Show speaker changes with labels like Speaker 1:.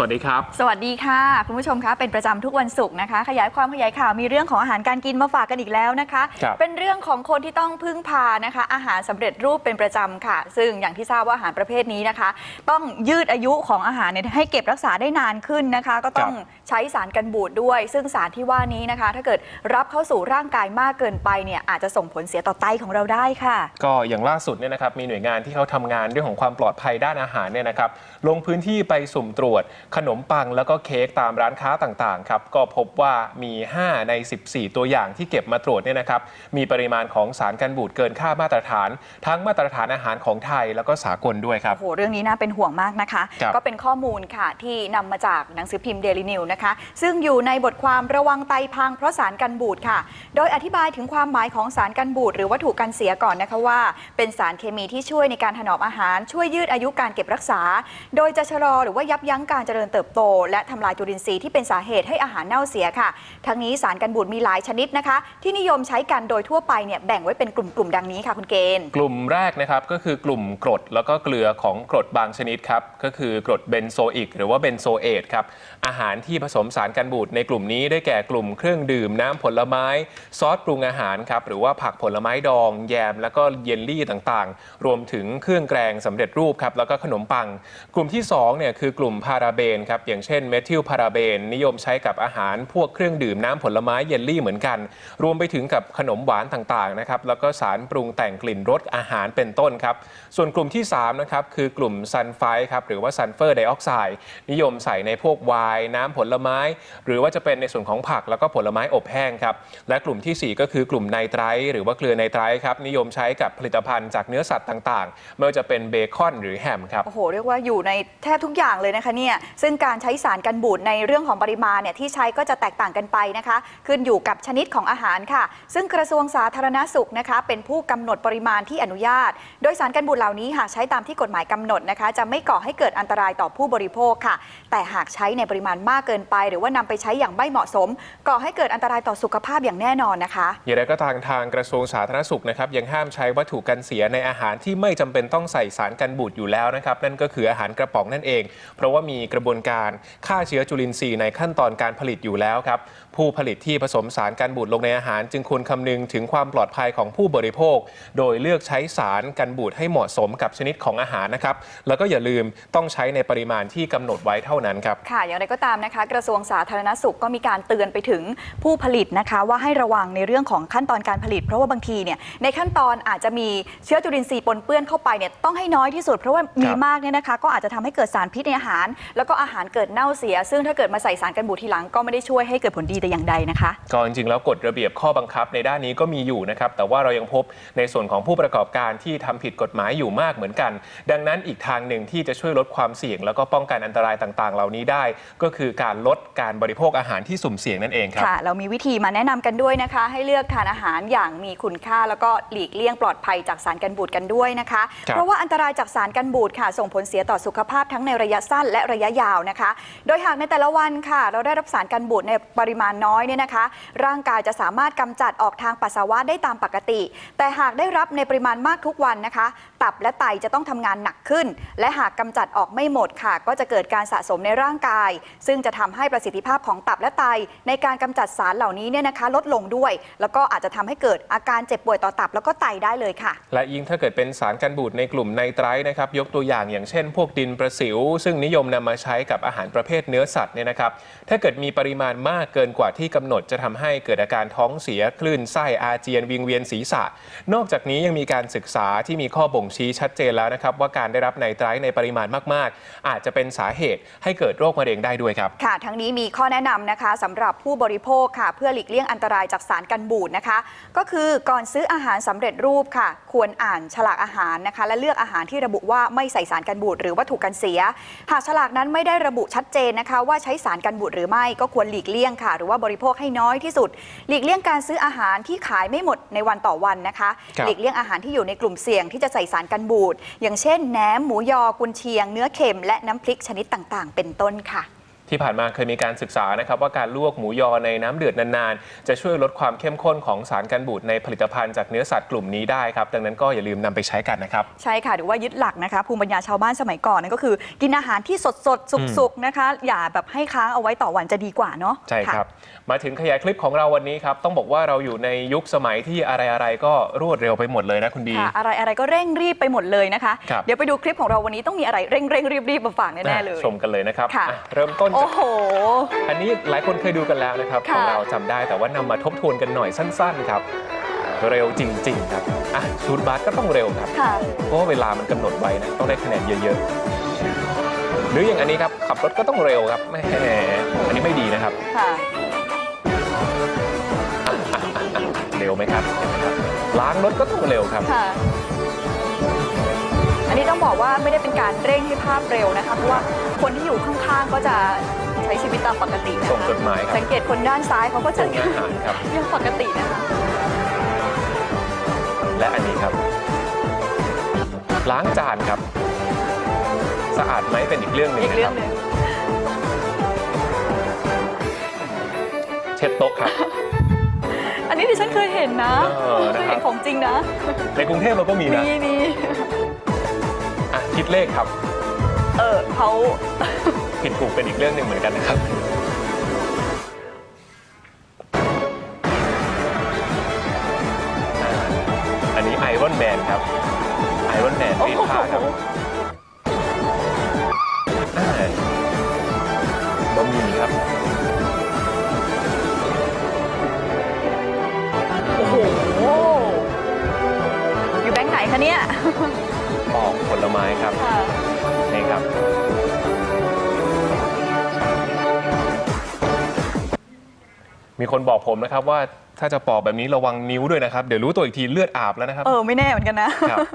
Speaker 1: สวัสดีครับ
Speaker 2: สวัสดีค่ะ คุณผู้ชมคะเป็นประจำทุกวันศุกร์นะคะ ขยายความขยายข่าวมีเรื่องของอาหารการกินมาฝากกันอีกแล้วนะคะ
Speaker 1: ครับ
Speaker 2: เป็นเรื่องของคนที่ต้องพึ่งพานะคะ อาหารสำเร็จรูปเป็นประจำค่ะ ซึ่งอย่างที่ทราบว่าอาหารประเภทนี้นะคะ ต้องยืดอายุของอาหารเนี่ยให้เก็บรักษาได้นานขึ้นนะคะ ก็ต้องใช้สารกันบูดด้วย ซึ่งสารที่ว่านี้นะคะ ถ้าเกิดรับเข้าสู่ร่างกายมากเกินไปเนี่ยอาจจะส่งผลเสียต่อไตของเราได้ค่ะ
Speaker 1: ก็อย่างล่าสุดเนี่ยนะครับมีหน่วยงานที่เขาทำงานเรื่องของความปลอดภัยด้านอาหารเนี่ยนะครับลงพื้นที่ไปสุ่มตรวจขนมปังแล้วก็เค้กตามร้านค้าต่างๆครับก็พบว่ามี 5 ใน 14 ตัวอย่างที่เก็บมาตรวจเนี่ยนะครับมีปริมาณของสารกันบูดเกินค่ามาตรฐาน ทั้งมาตรฐานอาหารของไทยแล้วก็สากลด้วยครับ
Speaker 2: โอ้โหเรื่องนี้น่าเป็นห่วงมากนะคะ
Speaker 1: ครับ
Speaker 2: ก็เป็นข้อมูลค่ะที่นำมาจากหนังสือพิมพ์เดลินิวนะคะซึ่งอยู่ในบทความระวังไตพังเพราะสารกันบูดค่ะ โดยอธิบายถึงความหมายของสารกันบูดหรือวัตถุกันเสียก่อนนะคะว่า เป็นสารเคมีที่ช่วยในการถนอมอาหาร ช่วยยืดอายุการเก็บรักษา โดยจะชะลอหรือว่ายับยั้งการเจริญเติบโต และทำลายจุลินทรีย์ที่เป็นสาเหตุให้อาหารเน่าเสียค่ะ ทั้งนี้สารกันบูดมีหลายชนิดนะคะ ที่นิยมใช้กันโดยทั่วไปเนี่ยแบ่งไว้เป็นกลุ่มๆดังนี้ค่ะคุณเกณฑ์
Speaker 1: กลุ่มแรกนะครับก็คือกลุ่มกรดแล้วก็เกลือของกรดบางชนิดครับก็คือกรดเบนโซอิกหรือว่าเบนโซเอตครับอาหารที่ผสมสารกันบูดในกลุ่มนี้ได้แก่กลุ่มเครื่องดื่มน้ำผลไม้ซอสปรุงอาหารครับหรือว่าผักผลไม้ดองแยม แล้วก็เยลลี่ต่างๆ รวมถึงเครื่องแกงสำเร็จรูปครับแล้วก็ขนมปัง กลุ่มที่2เนี่ยคือกลุ่มพาราเบนครับอย่างเช่นเมทิลพาราเบน นิยมใช้กับอาหารพวกเครื่องดื่มน้ำผลไม้เยลลี่เหมือนกัน รวมไปถึงกับขนมหวานต่างๆนะครับแล้วก็สารปรุงแต่งกลิ่นรสอาหารเป็นต้นครับส่วนกลุ่มที่3นะครับคือกลุ่มซันไฟครับหรือว่าซันเฟอร์ไดออกไซด์นิยมใส่ในพวกไวน์น้ำผลไม้ หรือว่าจะเป็นในส่วนของผักแล้วก็ผลไม้อบแห้งครับและกลุ่มทีสี่4 ก็คือกลุ่มไนไตร์หรือว่าเกลือไนไตร์ครับนิยมใช้กับผลิตภัณฑ์จากเนื้อสัตว์ต่างๆ ไม่ว่าจะเป็นเบคอนหรือแฮมครับ
Speaker 2: โอ้โหเรียกว่าอยู่ในแทบทุกอย่างเลยนะคะเนี่ยซึ่งการใช้สารกันบูดในเรื่องของปริมาณเนี่ยที่ใช้ก็จะแตกต่างกันไปนะคะ ขึ้นอยู่กับชนิดของอาหารค่ะ ซึ่งกระทรวงสาธารณสุขนะคะ เป็นผู้กำหนดปริมาณที่อนุญาต โดยสารกันบูดเหล่านี้หากใช้ตามที่กฎหมายกำหนดนะคะ จะไม่ก่อให้เกิดอันตรายต่อผู้บริโภคค่ะ แต่หากใช้ในปริมาณมากเกินไป หรือว่านำไปใช้อย่างไม่เหมาะสม ก่อให้เกิดอันตรายต่อสุขภาพอย่างแน่นอนนะคะ
Speaker 1: อย่างไรก็ทางทางกระทรวงสาธารณสุขนะครับยังห้ามใช้วัตถุกันเสียในอาหารที่ไม่จำเป็นต้องใส่สารกันบูดอยู่แล้วนะครับนั่นก็คืออาหารกระป๋องนั่นเอง เพราะว่ามีกระบวนการฆ่าเชื้อจุลินทรีย์ในขั้นตอนการผลิตอยู่แล้วครับ ผู้ผลิตที่ผสมสารกันบูดลงในอาหาร จึงควรคำนึงถึงความปลอดภัยของผู้บริโภค โดยเลือกใช้สารกันบูดให้เหมาะสมกับชนิดของอาหารนะครับ แล้วก็อย่าลืมต้องใช้ในปริมาณที่กำหนดไว้เท่านั้นครับ
Speaker 2: ค่ะ อย่างไรก็ตามนะคะ กระทรวงสาธารณสุขก็มีการเตือนไปถึงผู้ผลิตนะคะว่าให้ระวังในเรื่องของขั้นตอนการผลิต เพราะว่าบางทีเนี่ยในขั้นตอนอาจจะมีเชื้อจุลินทรีย์ปนเปื้อนเข้าไปเนี่ยต้องให้น้อยที่สุดเพราะว่ามี
Speaker 1: ครับ
Speaker 2: มากเนี่ยนะคะ ก็อาจจะทำให้เกิดสารพิษในอาหาร แล้วก็อาหารเกิดเน่าเสีย ซึ่งถ้าเกิดมาใส่สารกันบูดทีหลังก็ไม่ได้ช่วยให้เกิดผลดีแต่อย่างใดนะคะ
Speaker 1: ก็จริงๆแล้วกฎระเบียบข้อบังคับในด้านนี้ก็มีอยู่นะครับ แต่ว่าเรายังพบในส่วนของผู้ประกอบการที่ทำผิดกฎหมายอยู่มากเหมือนกัน ดังนั้นอีกทางหนึ่งที่จะช่วยลดความเสี่ยง แล้วก็ป้องกันอันตรายต่างๆ เหล่านี้ได้ ก็คือการลดการบริโภคอาหารที่สุ่มเสี่ยงนั่นเองครับ
Speaker 2: ค่ะเรามีวิธีมาแนะนำกันด้วยนะคะ ให้เลือกทานอาหารอย่างมีคุณค่า แล้วก็หลีกเลี่ยงปลอดภัยจากสารกันบูดกันด้วยนะคะ
Speaker 1: ครับ
Speaker 2: เพราะว่าอันตรายจากสารกันบูดค่ะ ส่งผลเสียต่อสุขภาพทั้งในระยะสั้นและระยะยาวนะคะ โดยหากในแต่ละวันค่ะ เราได้รับสารกันบูดในปริมาณน้อยเนี่ยนะคะ ร่างกายจะสามารถกำจัดออกทางปัสสาวะได้ตามปกติ แต่หากได้รับในปริมาณมากทุกวันนะคะ ตับและไตจะต้องทำงานหนักขึ้น และหากกำจัดออกไม่หมดค่ะ ก็จะเกิดการสะสมในร่างกาย ซึ่งจะทำให้ประสิทธิภาพของตับและไต ในการกำจัดสารเหล่านี้เนี่ยนะคะ ลดลงด้วย แล้วก็อาจจะทำให้เกิดอาการเจ็บป่วยต่อตับแล้วก็ไตได้เลยค่ะ
Speaker 1: และยิ่งถ้าเกิดเป็นสารกันบูดในกลุ่มไนไตรท์นะครับยกตัวอย่างอย่างเช่น พวกดินประสิว ซึ่งนิยมนำมาใช้กับอาหารประเภทเนื้อสัตว์เนี่ยนะครับ ถ้าเกิดมีปริมาณมากเกินกว่าที่กำหนดจะทำให้เกิดอาการท้องเสียคลื่นไส้อาเจียนวิงเวียนศีรษะ นอกจากนี้ยังมีการศึกษาที่มีข้อบ่งชี้ชัดเจนแล้วนะครับ ว่าการได้รับไนไตรท์ในปริมาณมาก ๆ อาจจะเป็นสาเหตุให้เกิดโรคมะเร็งได้ด้วยครับ
Speaker 2: ค่ะ ทั้งนี้มีข้อแนะนำนะคะสำหรับผู้บริโภคค่ะ เพื่อหลีกเลี่ยงอันตรายจากสารกันบูดนะคะ ก็คือก่อนซื้ออาหารสำเร็จรูปค่ะ ควรอ่านฉลากอาหารนะคะ และเลือกอาหารที่ระบุว่าไม่ใส่สารกันบูดหรือวัตถุกันเสีย หากฉลากนั้นไม่ได้ระบุชัดเจนนะคะ ว่าใช้สารกันบูดหรือไม่ก็ควรหลีกเลี่ยงค่ะ หรือว่าบริโภคให้น้อยที่สุด หลีกเลี่ยงการซื้ออาหารที่ขายไม่หมดในวันต่อวันนะคะ
Speaker 1: ครับ
Speaker 2: หลีกเลี่ยงอาหารที่อยู่ในกลุ่มเสี่ยงที่จะใส่สารกันบูดอย่างเช่นแหนมหมูยอกุนเชียง เนื้อเค็มและน้ำพริกชนิดต่างๆ เป็นต้นค่ะ
Speaker 1: ที่ผ่านมาเคยมีการศึกษานะครับว่าการลวกหมูยอในน้ำเดือดนานๆ จะช่วยลดความเข้มข้นของสารกันบูดในผลิตภัณฑ์จากเนื้อสัตว์กลุ่มนี้ได้ครับ ดังนั้นก็อย่าลืมนำไปใช้กันนะครับ
Speaker 2: ใช่ค่ะหรือว่ายึดหลักนะคะภูมิปัญญาชาวบ้านสมัยก่อนนั่นก็คือ กินอาหารที่สดสดๆสุกๆนะคะ อย่าแบบให้ค้างเอาไว้ต่อวันจะดีกว่าเนาะ
Speaker 1: ใช่ะครับ มาถึงขยายคลิปของเราวันนี้ครับต้องบอกว่าเราอยู่ในยุคสมัยที่อะไรๆก็รวดเร็วไปหมดเลยนะคุณบี
Speaker 2: ค่ะอะไรอะไรก็เร่งรีบไปหมดเลยนะคะ
Speaker 1: ครับ
Speaker 2: เดี๋ยวไปดูคลิปของเราวันนี้ต้องมีอะไรเร่งเร่งรีบรีบมาฝากแน่ๆเลย
Speaker 1: ชมกันเลยนะครับ
Speaker 2: ค่ะ
Speaker 1: อะเริ่มต้น
Speaker 2: โอ้
Speaker 1: จาก
Speaker 2: โห
Speaker 1: อันนี้หลายคนเคยดูกันแล้วนะครับ
Speaker 2: ค่ะ
Speaker 1: ของเราจำได้แต่ว่านำมาทบทวนกันหน่อยสั้นๆครับ เร็วจริง ๆ ครับอะชูดบาสก็ต้องเร็วครับ
Speaker 2: ค่ะ
Speaker 1: เพราะว่าเวลามันกำหนดไว้นะต้องได้คะแนนเยอะๆ หรืออย่างอันนี้ครับขับรถก็ต้องเร็วครับแหมอันนี้ไม่ดีนะครับ
Speaker 2: ค่ะ
Speaker 1: เร็วไหมครับเห็นไหมครับล้างรถก็ต้องเร็วครับ
Speaker 2: ค่ะ ว่าไม่ได้เป็นการเร่งให้ภาพเร็วนะคะเพราะว่าคนที่อยู่ข้างๆก็จะใช้ชีวิตตามปกตินะคะ
Speaker 1: ส่งจดหมายครับ
Speaker 2: สังเกตคนด้านซ้ายเขาก็จะ
Speaker 1: ส่งอาหารครับ
Speaker 2: ยังปกตินะคะ
Speaker 1: และอันนี้ครับ ล้างจานครับ สะอาดไหมเป็นอีกเรื่องหนึ่ง
Speaker 2: อีก
Speaker 1: นะ
Speaker 2: เรื่
Speaker 1: ค
Speaker 2: อ
Speaker 1: รั
Speaker 2: ง
Speaker 1: บ
Speaker 2: หนึ่ง
Speaker 1: เช็ดโต๊ะครับ
Speaker 2: อันนี้ดิฉันเคยเห็นนะ
Speaker 1: เออนะครับ
Speaker 2: เคยเห็นของจริงนะ
Speaker 1: ในกรุงเทพเราก็มีนะ
Speaker 2: มีมี
Speaker 1: อะ คิดเลขครับ
Speaker 2: เออเขา
Speaker 1: ผิดถูกเป็นอีกเรื่องหนึ่งเหมือนกันนะครับอ่าอันนี้ไอรอนแมนครับ ไอรอนแมน
Speaker 2: โอ้
Speaker 1: รีด
Speaker 2: โห
Speaker 1: ผ้าครับอ่าบะหมี่ครับ มีคนบอกผมนะครับว่าถ้าจะปอกแบบนี้ระวังนิ้วด้วยนะครับ เดี๋ยวรู้ตัวอีกทีเลือดอาบแล้วนะครับ
Speaker 2: เออ ไม่แน่เหมือนกันนะ
Speaker 1: ครับ